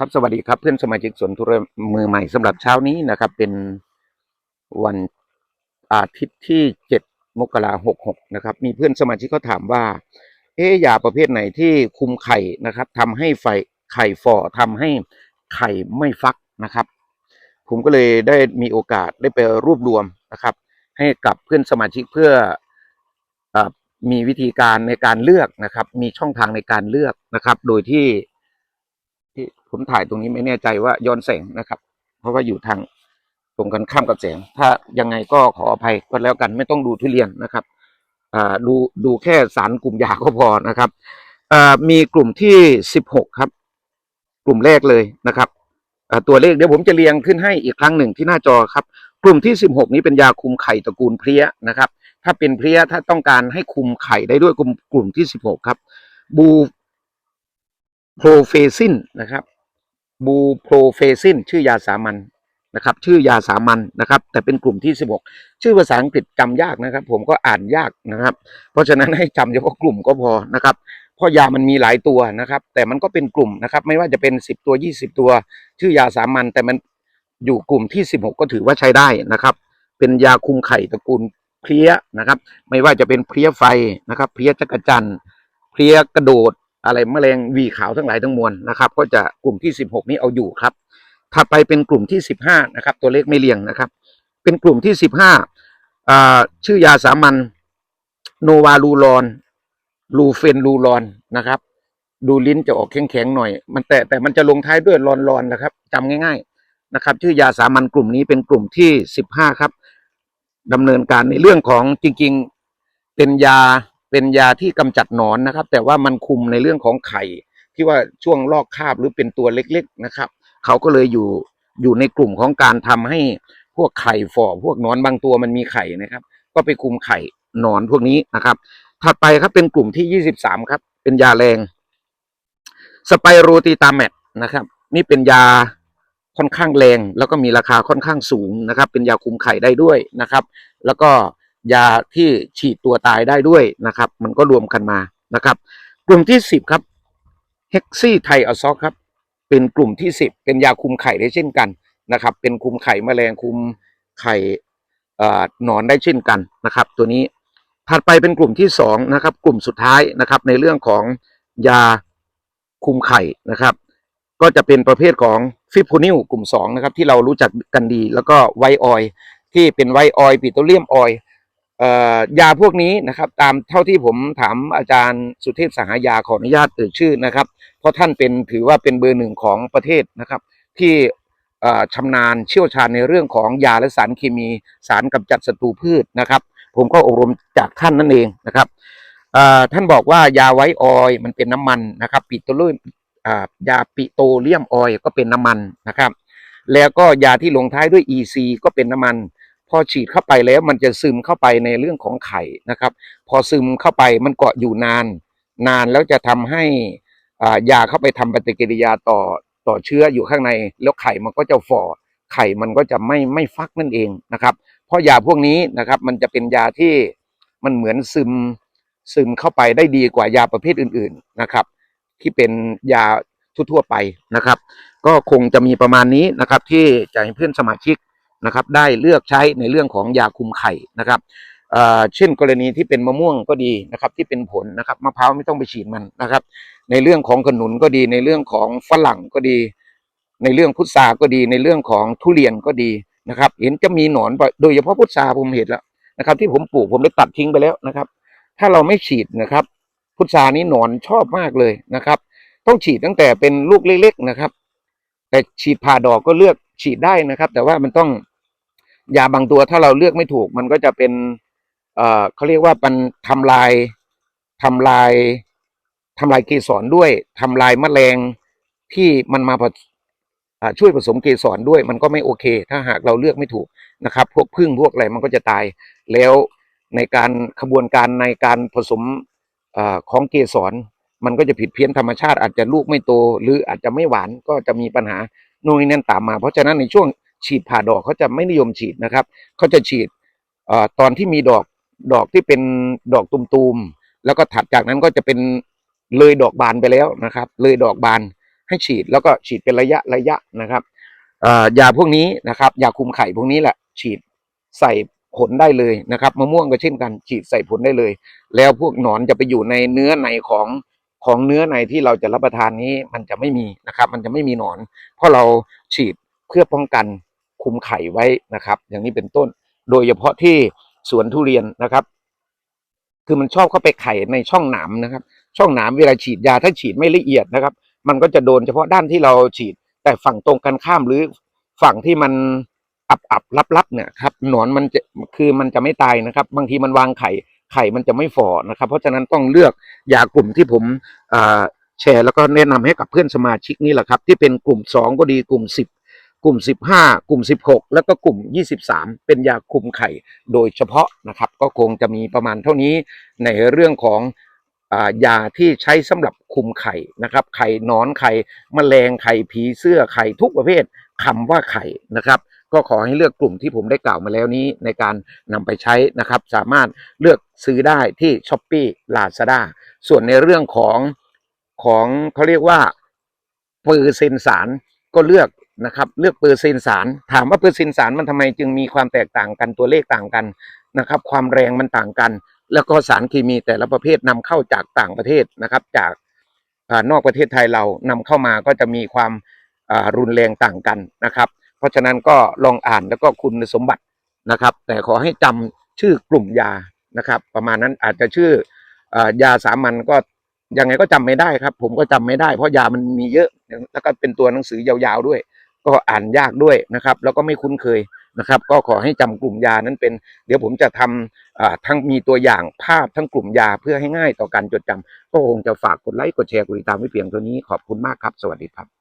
ครับสวัสดีครับเพื่อนสมาชิกสวนทุเรียนมือใหม่สำหรับเช้านี้นะครับ เป็นวันอาทิตย์ที่เจ็ดมกราหกหกนะครับ มีเพื่อนสมาชิกเขาถามว่า เอ๊ยาประเภทไหนที่คุมไข่นะครับทำให้ไฟไข่ฝ่อทำให้ไข่ไม่ฟักนะครับ ผมก็เลยได้มีโอกาสได้ไปรวบรวมนะครับ ให้กับเพื่อนสมาชิกเพื่ออมีวิธีการในการเลือกนะครับ มีช่องทางในการเลือกนะครับ โดยที่ ผมถ่ายตรงนี้ไม่แน่ใจว่าย้อนแสงนะครับ เพราะว่าอยู่ทางตรงกันข้ามกับแสง ถ้ายังไงก็ขออภัยก็แล้วกันไม่ต้องดูทุเรียนนะครับดูดูแค่สารกลุ่มยาก็พอนะครับมีกลุ่มที่สิบหกครับ กลุ่มแรกเลยนะครับตัวเลขเดี๋ยวผมจะเรียงขึ้นให้อีกครั้งหนึ่งที่หน้าจอครับ กลุ่มที่สิบหกนี้เป็นยาคุมไข่ตระกูลเพลี้ยนะครับ ถ้าเป็นเพลี้ยถ้าต้องการให้คุมไข่ได้ด้วยกลุ่มกลุ่มที่สิบหกครับบูโพรเฟซินนะครับ บูโพรเฟซินชื่อยาสามัญนะครับ ชื่อยาสามัญนะครับ แต่เป็นกลุ่มที่ 16 ชื่อภาษาอังกฤษจำยากนะครับ ผมก็อ่านยากนะครับ เพราะฉะนั้นให้จำเฉพาะกลุ่มก็พอนะครับเพราะยามันมีหลายตัวนะครับ แต่มันก็เป็นกลุ่มนะครับ ไม่ว่าจะเป็น 10 ตัว 20 ตัว ชื่อยาสามัญแต่มันอยู่กลุ่มที่ 16 ก็ถือว่าใช้ได้นะครับ เป็นยาคุมไข่ตระกูลเพลี้ยนะครับ ไม่ว่าจะเป็นเพลี้ยไฟนะครับ เพลี้ยจักรจันทร์เพลี้ยกระโดด อะไรแมลงวีขาวทั้งหลายทั้งมวลนะครับ ก็จะกลุ่มที่ 16 นี้เอาอยู่ครับ ถัดไปเป็นกลุ่มที่ 15 นะครับ ตัวเลขไม่เรียงนะครับ เป็นกลุ่มที่ 15อ่าชื่อยาสามัญโนวาลูรอนลูเฟนลูรอนนะครับ ดูลิ้นจะออกแข็งๆหน่อย มันแต่แต่มันจะลงท้ายด้วยรอนรอนๆนะครับจำง่าย ๆนะครับ ชื่อยาสามัญกลุ่มนี้เป็นกลุ่มที่ 15 ครับดำเนินการในเรื่องของจริง ๆ เป็นยา เป็นยาที่กำจัดหนอนนะครับ แต่ว่ามันคุมในเรื่องของไข่ ที่ว่าช่วงลอกคราบหรือเป็นตัวเล็กๆนะครับ เขาก็เลยอยู่อยู่ในกลุ่มของการทำให้พวกไข่ฝ่อพวกหนอนบางตัวมันมีไข่นะครับ ก็ไปคุมไข่หนอนพวกนี้นะครับ ถัดไปครับเป็นกลุ่มที่23ครับ เป็นยาแรงสไปโรติตาแมตนะครับ นี่เป็นยาค่อนข้างแรง แล้วก็มีราคาค่อนข้างสูงนะครับ เป็นยาคุมไข่ได้ด้วยนะครับ แล้วก็ ยาที่ฉีดตัวตายได้ด้วยนะครับ มันก็รวมกันมานะครับ กลุ่มที่10ครับเฮกซี่ไทอซอกครับ เป็นกลุ่มที่10เป็นยาคุมไข่ได้เช่นกันนะครับ เป็นคุมไข่แมลงคุมไข่หนอนได้เช่นกันนะครับ ตัวนี้ถัดไปเป็นกลุ่มที่สองนะครับ กลุ่มสุดท้ายนะครับ ในเรื่องของยาคุมไข่นะครับ ก็จะเป็นประเภทของฟิโพนิลกลุ่มสองนะครับที่เรารู้จักกันดี แล้วก็ไวออยที่เป็นไวออยปิโตรเลียมออย ยาพวกนี้นะครับตามเท่าที่ผมถามอาจารย์สุเทพสหายาขออนุญาตเอ่ยชื่อนะครับ เพราะท่านเป็นถือว่าเป็นเบอร์หนึ่งของประเทศนะครับ ที่ชำนาญเชี่ยวชาญในเรื่องของยาและสารเคมีสารกำจัดศัตรูพืชนะครับ ผมก็อบรมจากท่านนั่นเองนะครับท่านบอกว่ายาไวออยมันเป็นน้ำมันนะครับปิโตรเลียมอ่ายาปิโตรเลียมออยก็เป็นน้ำมันนะครับ แล้วก็ยาที่ลงท้ายด้วย EC ก็เป็นน้ำมัน พอฉีดเข้าไปแล้วมันจะซึมเข้าไปในเรื่องของไข่นะครับ พอซึมเข้าไปมันเกาะอยู่นาน นานแล้วจะทำให้อ่ายาเข้าไปทำปฏิกิริยาต่อต่อเชื้ออยู่ข้างใน แล้วไข่มันก็จะฝ่อไข่มันก็จะไม่ไม่ฟักนั่นเองนะครับ เพราะยาพวกนี้นะครับมันจะเป็นยาที่มันเหมือนซึมซึมเข้าไปได้ดีกว่ายาประเภทอื่น ๆนะครับ ที่เป็นยาทั่วๆไปนะครับ ก็คงจะมีประมาณนี้นะครับที่จะให้เพื่อนสมาชิก นะครับได้เลือกใช้ในเรื่องของยาคุมไข่นะครับเเช่นกรณีที่เป็นมะม่วงก็ดีนะครับที่เป็นผลนะครับมะพร้าวไม่ต้องไปฉีดมันนะครับ ในเรื่องของขนุนก็ดี ในเรื่องของฝรั่งก็ดี ในเรื่องพุทราก็ดี ในเรื่องของทุเรียนก็ดีนะครับ เห็นจะมีหนอนโดยเฉพาะพุทราผมเห็นแล้วนะครับ ที่ผมปลูกผมได้ตัดทิ้งไปแล้วนะครับ ถ้าเราไม่ฉีดนะครับ พุทรานี้หนอนชอบมากเลยนะครับ ต้องฉีดตั้งแต่เป็นลูกเล็ก ๆนะครับ แต่ฉีดผ่าดอกก็เลือกฉีดได้นะครับ แต่ว่ามันต้อง ยาบางตัวถ้าเราเลือกไม่ถูก มันก็จะเป็น เอ่อเขาเรียกว่ามันทำลายทำลายทำลายเกสรด้วยทำลายแมลงที่มันมาผสช่วยผสมเกสรด้วย มันก็ไม่โอเค ถ้าหากเราเลือกไม่ถูกนะครับ พวกพึ่งพวกอะไรมันก็จะตาย แล้วในการขบวนการในการผสมเอ่อของเกสรมันก็จะผิดเพี้ยนธรรมชาติอาจจะลูกไม่โต หรืออาจจะไม่หวานก็จะมีปัญหาโน่นนี่นั่นตามมา เพราะฉะนั้นในช่วง ฉีดผ่าดอกเขาจะไม่นิยมฉีดนะครับเขาจะฉีดอตอนที่มีดอกดอกที่เป็นดอกตุมๆแล้วก็ถัดจากนั้นก็จะเป็นเลยดอกบานไปแล้วนะครับ เลยดอกบานให้ฉีดแล้วก็ฉีดเป็นระยะระยะนะครับยาพวกนี้นะครับยาคุมไข่พวกนี้แหละ ฉีดใส่ผลได้เลยนะครับมะม่วงก็เช่นกัน ฉีดใส่ผลได้เลย แล้วพวกหนอนจะไปอยู่ในเนื้อในของของเนื้อในที่เราจะรับประทานนี้มันจะไม่มีนะครับ มันจะไม่มีหนอน เพราะเราฉีดเพื่อป้องกัน คุมไข่ไว้นะครับ อย่างนี้เป็นต้น โดยเฉพาะที่สวนทุเรียนนะครับ คือมันชอบเข้าไปไข่ในช่องหนามนะครับ ช่องหนามเวลาฉีดยาถ้าฉีดไม่ละเอียดนะครับ มันก็จะโดนเฉพาะด้านที่เราฉีด แต่ฝั่งตรงกันข้ามหรือฝั่งที่มันอับอับรับรับๆเนี่ยครับหนอนมันจะคือมันจะไม่ตายนะครับ บางทีมันวางไข่ไข่มันจะไม่ฝ่อนะครับ เพราะฉะนั้นต้องเลือกยากลุ่มที่ผมแชร์แล้วก็แนะนำให้กับเพื่อนสมาชิกนี่แหละครับ ที่เป็นกลุ่มสองก็ดีกลุ่มสิบ กลุ่มสิบห้ากลุ่มสิบหกแล้วก็กลุ่มยี่สิบสามเป็นยาคุมไข่โดยเฉพาะนะครับ ก็คงจะมีประมาณเท่านี้ในเรื่องของอยาที่ใช้สำหรับคุมไข่นะครับ ไข่นอนไข่แมลงไข่ผีเสื้อไข่ทุกประเภทคำว่าไข่นะครับ ก็ขอให้เลือกกลุ่มที่ผมได้กล่าวมาแล้วนี้ในการนำไปใช้นะครับ สามารถเลือกซื้อได้ที่ s h อ p e e Lazada ส่วนในเรื่องของของเขาเรียกว่าเปอร์เซ็นต์สารก็เลือก นะครับ เลือกเปอร์เซ็นต์สาร ถามว่าเปอร์เซ็นต์สารมันทำไมจึงมีความแตกต่างกันตัวเลขต่างกันนะครับ ความแรงมันต่างกัน แล้วก็สารเคมีแต่ละประเภทนำเข้าจากต่างประเทศนะครับ จากนอกประเทศไทยเรานำเข้ามาก็จะมีความรุนแรงต่างกันนะครับ เพราะฉะนั้นก็ลองอ่านแล้วก็คุณสมบัตินะครับ แต่ขอให้จำชื่อกลุ่มยานะครับ ประมาณนั้นอาจจะชื่อเอ่อยาสามัญก็ยังไงก็จำไม่ได้ครับ ผมก็จำไม่ได้เพราะยามันมีเยอะแล้วก็เป็นตัวหนังสือยาวๆด้วย ก็อ่านยากด้วยนะครับ แล้วก็ไม่คุ้นเคยนะครับ ก็ขอให้จำกลุ่มยานั้นเป็น เดี๋ยวผมจะทำทั้งมีตัวอย่างภาพทั้งกลุ่มยาเพื่อให้ง่ายต่อการจดจำก็คงจะฝากกดไลค์กดแชร์กดติดตามไว้เพียงเท่านี้ขอบคุณมากครับ สวัสดีครับ